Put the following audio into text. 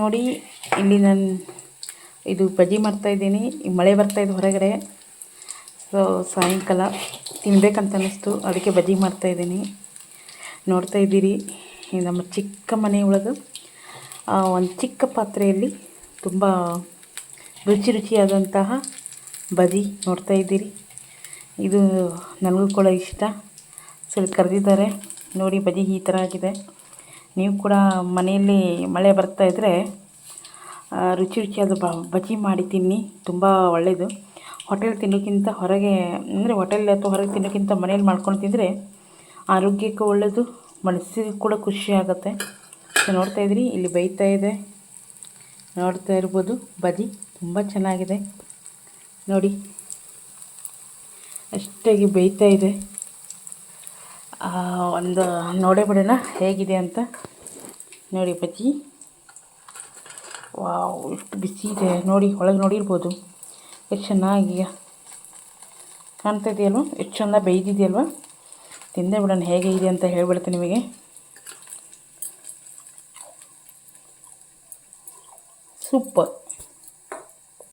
ನೋಡಿ, ಇಲ್ಲಿ ನಾನು ಇದು ಬಜ್ಜಿ ಮಾಡ್ತಾಯಿದ್ದೀನಿ ಮಳೆ ಬರ್ತಾಯಿದೆ ಹೊರಗಡೆ. ಸೊ ಸಾಯಂಕಾಲ ತಿನ್ನಬೇಕಂತ ಅನ್ನಿಸ್ತು. ಅದಕ್ಕೆ ಬಜ್ಜಿ ಮಾಡ್ತಾಯಿದ್ದೀನಿ ನೋಡ್ತಾ ಇದ್ದೀರಿ ನಮ್ಮ ಚಿಕ್ಕ ಮನೆಯೊಳಗೆ ಒಂದು ಚಿಕ್ಕ ಪಾತ್ರೆಯಲ್ಲಿ ತುಂಬ ರುಚಿ ರುಚಿಯಾದಂತಹ ಬಜಿ ನೋಡ್ತಾ ಇದ್ದೀರಿ. ಇದು ನನಗೂ ಕೂಡ ಇಷ್ಟ. ಸ್ವಲ್ಪ ಕರೆದಿದ್ದಾರೆ. ನೋಡಿ ಬಜಿ ಈ ಥರ ಆಗಿದೆ. ನೀವು ಕೂಡ ಮನೆಯಲ್ಲಿ ಮಳೆ ಬರ್ತಾ ಇದ್ದರೆ ರುಚಿ ರುಚಿಯಾದ ಬಜ್ಜಿ ಮಾಡಿ ತಿನ್ನಿ, ತುಂಬ ಒಳ್ಳೆಯದು ಹೋಟೆಲ್ ತಿನ್ನೋಕ್ಕಿಂತ ಹೊರಗೆ, ಅಂದರೆ ಹೋಟೆಲ್ ಅಥವಾ ಹೊರಗೆ ತಿನ್ನೋಕ್ಕಿಂತ ಮನೆಯಲ್ಲಿ ಮಾಡ್ಕೊಂಡು ತಿಂದರೆ ಆರೋಗ್ಯಕ್ಕೂ ಒಳ್ಳೆಯದು ಮನಸ್ಸಿಗೆ ಕೂಡ ಖುಷಿ ಆಗುತ್ತೆ. ನೋಡ್ತಾ ಇದ್ರಿ, ಇಲ್ಲಿ ಬೈತಾ ಇದೆ. ನೋಡ್ತಾ ಇರ್ಬೋದು ಬಜಿ ತುಂಬ ಚೆನ್ನಾಗಿದೆ. ನೋಡಿ, ಅಷ್ಟಾಗಿ ಬೈತಾ ಇದೆ. ಒಂದು ನೋಡೇ ಬಿಡೋಣ ಹೇಗಿದೆ ಅಂತ. ನೋಡಿ ಬಜ್ಜಿ ವಾವ್ ಎಷ್ಟು ಬಿಸಿ ಇದೆ. ನೋಡಿ, ಒಳಗೆ ನೋಡಿರ್ಬೋದು. ಎಷ್ಟು ಚೆನ್ನಾಗಿ ಕಾಣ್ತಾ ಇದೆಯಲ್ವ? ಎಷ್ಟು ಚೆಂದ ಬೇಯ್ದಿದೆಯಲ್ವ? ತಿಂದೇ ಬಿಡೋಣ ಹೇಗೆ ಇದೆ ಅಂತ ಹೇಳಿಬಿಡ್ತೀನಿ ನಿಮಗೆ. ಸೂಪರ್.